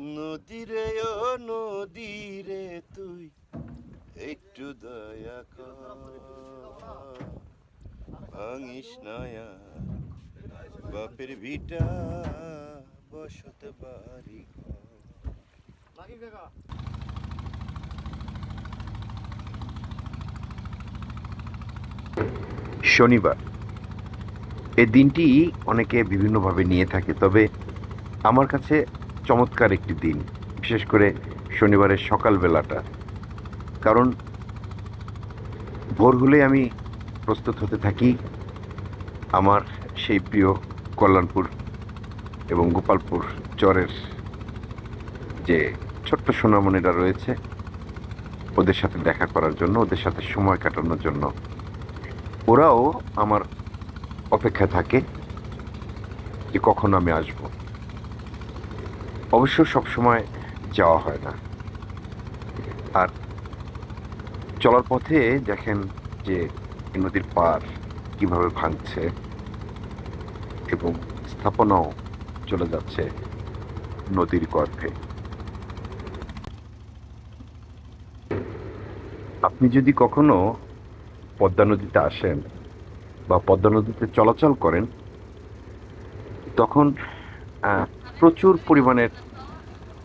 নদীরে, ও নদীরে তুই একটু দয়া কর। ভাঙিস নয়া বাপের ভিটা, বসত বাড়ি শনিবার। এই দিনটি অনেকে বিভিন্নভাবে নিয়ে থাকে, তবে আমার কাছে চমৎকার একটি দিন, বিশেষ করে শনিবারের সকালবেলাটা। কারণ, ভোর হলে আমি প্রস্তুত হতে থাকি আমার সেই প্রিয় কল্যাণপুর এবং গোপালপুর চরের যে ছোট্ট সোনামণিরা রয়েছে, ওদের সাথে দেখা করার জন্য, ওদের সাথে সময় কাটানোর জন্য। ওরাও আমার অপেক্ষায় থাকে যে কখন আমি আসব। অবশ্য সবসময় যাওয়া হয় না। আর চলার পথে দেখেন যে নদীর পার কীভাবে ভাঙছে এবং স্থাপনাও চলে যাচ্ছে নদীর গর্ভে। আপনি যদি কখনো পদ্মা নদীতে আসেন বা পদ্মা নদীতে চলাচল করেন, তখন প্রচুর পরিমাণের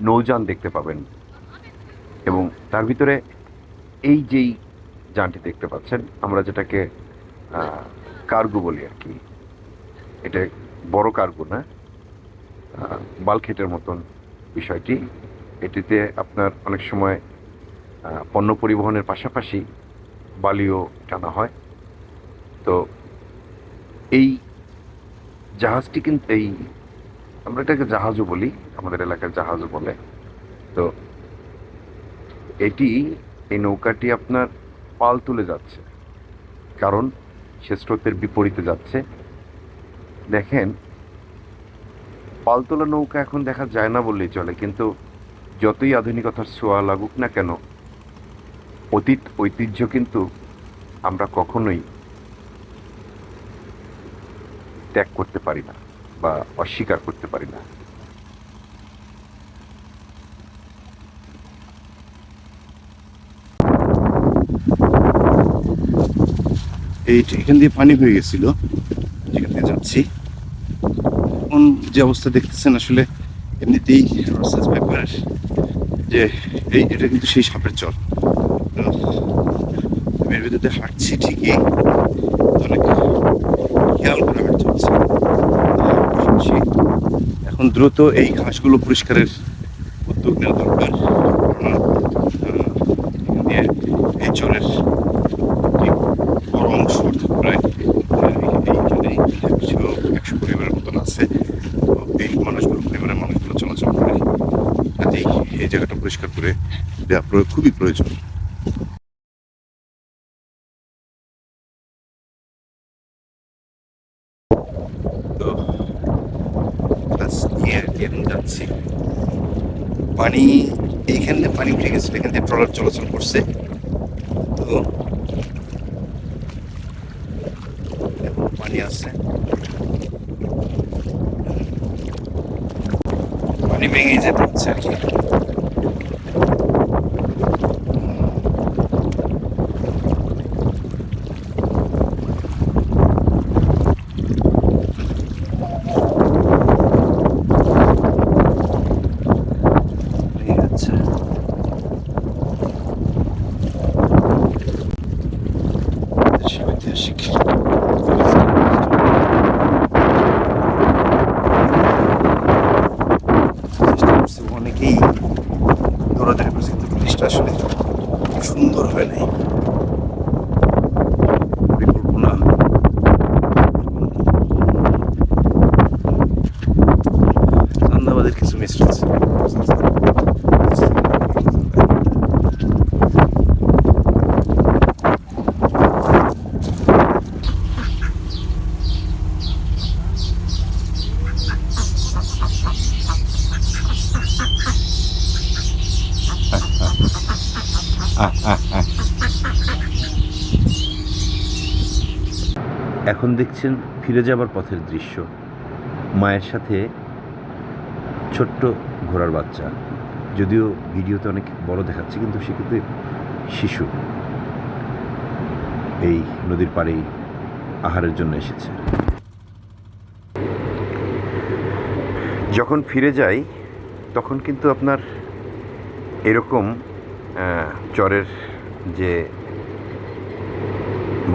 নৌযান দেখতে পাবেন। এবং তার ভিতরে এই যেই যানটি দেখতে পাচ্ছেন, আমরা যেটাকে কার্গো বলি আর কি। এটা বড় কার্গো না বালখেটের মতন বিষয়টি। এটিতে আপনার অনেক সময় পণ্য পরিবহনের পাশাপাশি বালিও টানা হয়। তো এই জাহাজটি কিন্তু, এই আমরা এটাকে জাহাজও বলি, আমাদের এলাকায় জাহাজও বলে। তো এটি এই নৌকাটি আপনার পাল তুলে যাচ্ছে। কারণ সে স্রোতের বিপরীতে যাচ্ছে। দেখেন, পাল তোলা নৌকা এখন দেখা যায় না বললেই চলে, কিন্তু যতই আধুনিকতার ছোঁয়া লাগুক না কেন, অতীত ঐতিহ্য কিন্তু আমরা কখনোই ত্যাগ করতে পারি না। বা অস্বীকার করতে পারি না। এই এখান দিয়ে পানি হয়ে গেছিল, যেখান যাচ্ছি, এখন যে অবস্থা দেখতেছেন আসলে এমনিতেই ব্যাপার, যে এই এটা কিন্তু সেই সাপের তো আমি এর ভিতরে হাঁটছি ঠিকই, অনেক খেয়াল করে হাঁটতে পাশাপাশি এখন দ্রুত এই ঘাসগুলো পরিষ্কারের উদ্যোগ নেওয়া দরকার। দিয়ে এই চরের বড় অংশ প্রায় একশো পরিবারের মতন আছে। মানুষগুলো, পরিবারের মানুষগুলো চলাচল করে এই জায়গাটা পরিষ্কার করে দেওয়া খুবই প্রয়োজন। তো নিয়ে আর কি যাচ্ছি, পানি, এইখান দিয়ে পানি উঠে গেছিল এখান থেকে ট্রলার চলাচল করছে। তো পানি আছে। পানি ভেঙে যেতে হচ্ছে আর কি ভেঙে যাচ্ছে দেশের ঐতিহাসিক চেষ্টা করছে অনেকেই দৌড়াদৌড়ি করছে কিন্তু জিনিসটা আসলে সুন্দর হয় নাই পরিকল্পনা চান্দাবাদের কিছু মিস্ত্রি আছে এখন দেখছেন ফিরে যাবার পথের দৃশ্য। মায়ের সাথে ছোট্ট ঘোড়ার বাচ্চা। যদিও ভিডিওতে অনেক বড় দেখাচ্ছে, কিন্তু সে কিন্তু শিশু এই নদীর পাড়েই আহারের জন্য এসেছে। যখন ফিরে যাই, তখন কিন্তু আপনার এরকম চরের যে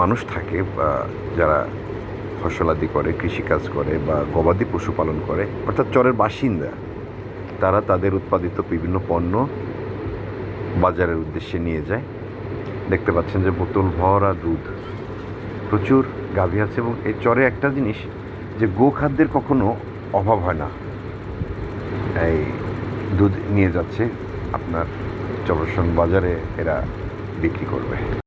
মানুষ থাকে বা যারা ফসলাদি করে, কৃষিকাজ করে বা গবাদি পশুপালন করে, অর্থাৎ চরের বাসিন্দা, তারা তাদের উৎপাদিত বিভিন্ন পণ্য বাজারের উদ্দেশ্যে নিয়ে যায়। দেখতে পাচ্ছেন যে বোতল, ভরা দুধ প্রচুর গাভী আছে এবং এই চরে একটা জিনিস যে গোখাদ্যের কখনো অভাব হয় না। এই দুধ নিয়ে যাচ্ছে আপনার চরসন বাজারে এরা বিক্রি করবে।